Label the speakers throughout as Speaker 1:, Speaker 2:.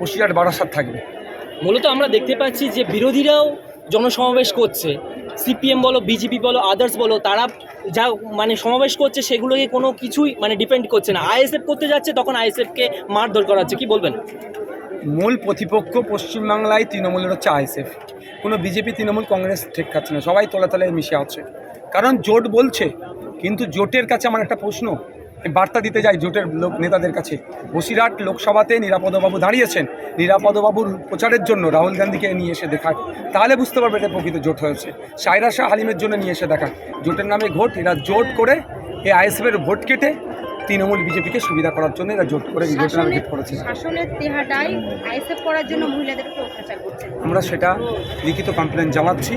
Speaker 1: বসিরহাট বারাসাত থাকবে।
Speaker 2: মূলত আমরা দেখতে পাচ্ছি যে বিরোধীরাও জনসমাবেশ করছে। সিপিএম বলো বিজেপি বলো আদার্স বলো তারা যা মানে সমাবেশ করছে সেগুলোকে কোনো কিছুই মানে ডিপেন্ড করছে না। আইএসএফ করতে যাচ্ছে তখন আইএসএফকে মারধর করা হচ্ছে। কি বলবেন?
Speaker 1: মূল প্রতিপক্ষ পশ্চিমবাংলায় তৃণমূলের হচ্ছে আইএসএফ। কোনো বিজেপি তৃণমূল কংগ্রেস ঠিক খাচ্ছে না। সবাই তলে তলে মিশে আছে। কারণ জোট বলছে কিন্তু জোটের কাছে আমার একটা প্রশ্ন বার্তা দিতে যাই জোটের লোক নেতাদের কাছে। বসিরহাট লোকসভাতে নিরাপদবাবু দাঁড়িয়েছেন। নিরাপদবাবুর প্রচারের জন্য রাহুল গান্ধীকে নিয়ে এসে দেখাক তাহলে বুঝতে পারবে এটা প্রকৃত জোট হয়েছে। সাইরা শাহ হালিমের জন্য নিয়ে এসে দেখাক জোটের নামে ঘোট, এরা জোট করে এ আইএসএফের ভোট কেটে তৃণমূল বিজেপিকে সুবিধা করার জন্য এরা জোট করে নামে ভোট করেছে।
Speaker 3: শাসনের তেহাটাই আইএসএফ করার জন্য মহিলাদের অত্যাচার করছে।
Speaker 1: আমরা সেটা লিখিত কমপ্লেন জানাচ্ছি।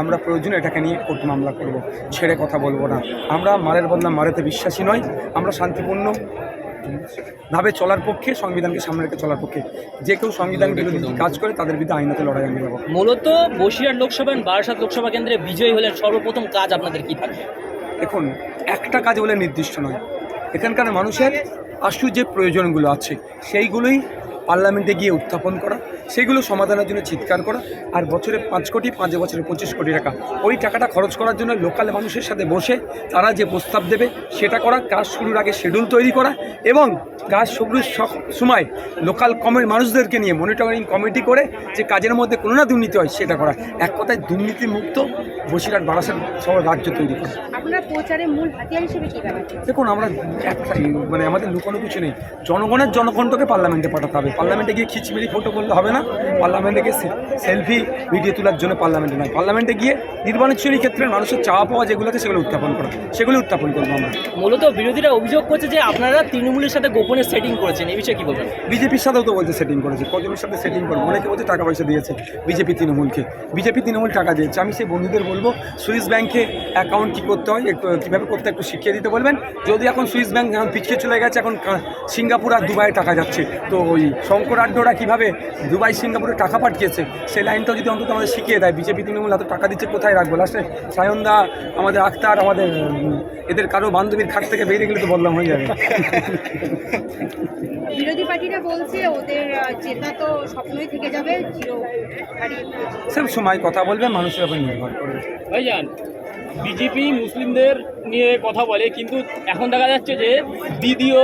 Speaker 1: আমরা প্রয়োজনে এটাকে নিয়ে কোর্ট মামলা করব। ছেড়ে কথা বলব না। আমরা মারের বদলা মারেতে বিশ্বাসী নয় আমরা শান্তিপূর্ণ ভাবে চলার পক্ষে সংবিধানকে সামনে রেখে চলার পক্ষে। যে কেউ সংবিধান বিরোধী কাজ করে তাদের বিরুদ্ধে আইনত লড়াই আমি যাব
Speaker 2: মূলত বসিরহাট লোকসভা বারাসাত লোকসভা কেন্দ্রে বিজয়ী হলেন সর্বপ্রথম কাজ আপনাদের কি থাকবে
Speaker 1: দেখুন একটা কাজ বলে নির্দিষ্ট নয়। এখানকার মানুষের আশু যে প্রয়োজনগুলো আছে। সেইগুলোই পার্লামেন্টে গিয়ে উত্থাপন করা। সেগুলো সমাধানের জন্য চিৎকার করা আর বছরে পাঁচ কোটি পাঁচ বছরে পঁচিশ কোটি টাকা। ওই টাকাটা খরচ করার জন্য লোকাল মানুষের সাথে বসে তারা যে প্রস্তাব দেবে সেটা করা কাজ শুরুর আগে শিডিউল তৈরি করা এবং কাজ শুরুর সময় লোকাল কমের মানুষদেরকে নিয়ে মনিটরিং কমিটি করে যে কাজের মধ্যে কোনো না দুর্নীতি হয় সেটা করা। এক কথায় দুর্নীতি মুক্ত বসিরহাট বারাসাত সহ রাজ্য তৈরি করা। দেখুন আমরা একটাই মানে আমাদের লুকানো কিছু নেই। জনগণের জনকণ্ঠকে পার্লামেন্টে পাঠাতে হবে। পার্লামেন্টে গিয়ে খিচমিড়ি ফটো করলে হবে না। পার্লামেন্টে গিয়ে সেলফি ভিডিও তোলার জন্য পার্লামেন্টে নয়। পার্লামেন্টে গিয়ে নির্বাচনী ক্ষেত্রে মানুষের চাওয়া পাওয়া যেগুলো আছে সেগুলো উত্থাপন করা। সেগুলো উত্থাপন করব আমরা।
Speaker 2: মূলত বিরোধীরা অভিযোগ করছে যে আপনারা তৃণমূলের সাথে গোপনে সেটিং করেছেন এই বিষয়ে কি বলবেন?
Speaker 1: বিজেপির সাথেও তো বলছে সেটিং করেছে। কজনের সাথে সেটিং করব? অনেকে বলছে টাকা পয়সা দিয়েছে বিজেপি তৃণমূলকে। বিজেপি তৃণমূল টাকা দিয়েছে। আমি সেই বন্ধুদের বলব সুইস ব্যাংকে অ্যাকাউন্ট কী করতে হয় একটু কীভাবে করতে একটু শিখিয়ে দিতে বলবেন। যদি এখন সুইস ব্যাংক এখন পিছিয়ে চলে গেছে এখন সিঙ্গাপুর আর দুবাইয়ে টাকা যাচ্ছে তো ওই শঙ্কর আড্ডরা কীভাবে দুবাই সিঙ্গাপুরে টাকা পাঠিয়েছে সেই লাইনটা যদি অন্তত আমাদের শিখিয়ে দেয়। বিজেপি তৃণমূল এত টাকা দিচ্ছে কোথায় রাখব? লাস্টে সায়নদা আমাদের আক্তার আমাদের এদের কারও বান্ধবীর খাট থেকে বেরিয়ে গেলে তো বললাম হয়ে যাবে।
Speaker 3: বিরোধী পার্টিরা বলছে ওদের জেতা তো স্বপ্নই থেকে যাবে।
Speaker 1: সব সময় কথা বলবে মানুষের উপর নির্ভর করবে
Speaker 4: ভাইজান বিজেপি মুসলিমদের নিয়ে কথা বলে কিন্তু এখন দেখা যাচ্ছে যে দ্বিতীয়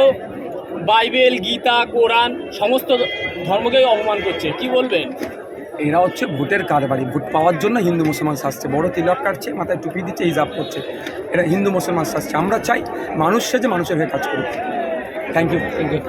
Speaker 4: বাইবেল গীতা কোরআন সমস্ত ধর্মকেই অপমান করছে। কি বলবেন?
Speaker 1: এরা হচ্ছে ভোটের কারবারি। ভোট পাওয়ার জন্য হিন্দু মুসলমান শাসছে। বড় তিলক কাটছে মাথায় টুপি দিচ্ছে হিজাব করছে। এরা হিন্দু মুসলমান শাসছে। আমরা চাই মানুষ যে মানুষের হয়ে কাজ করুক। Thank you thank you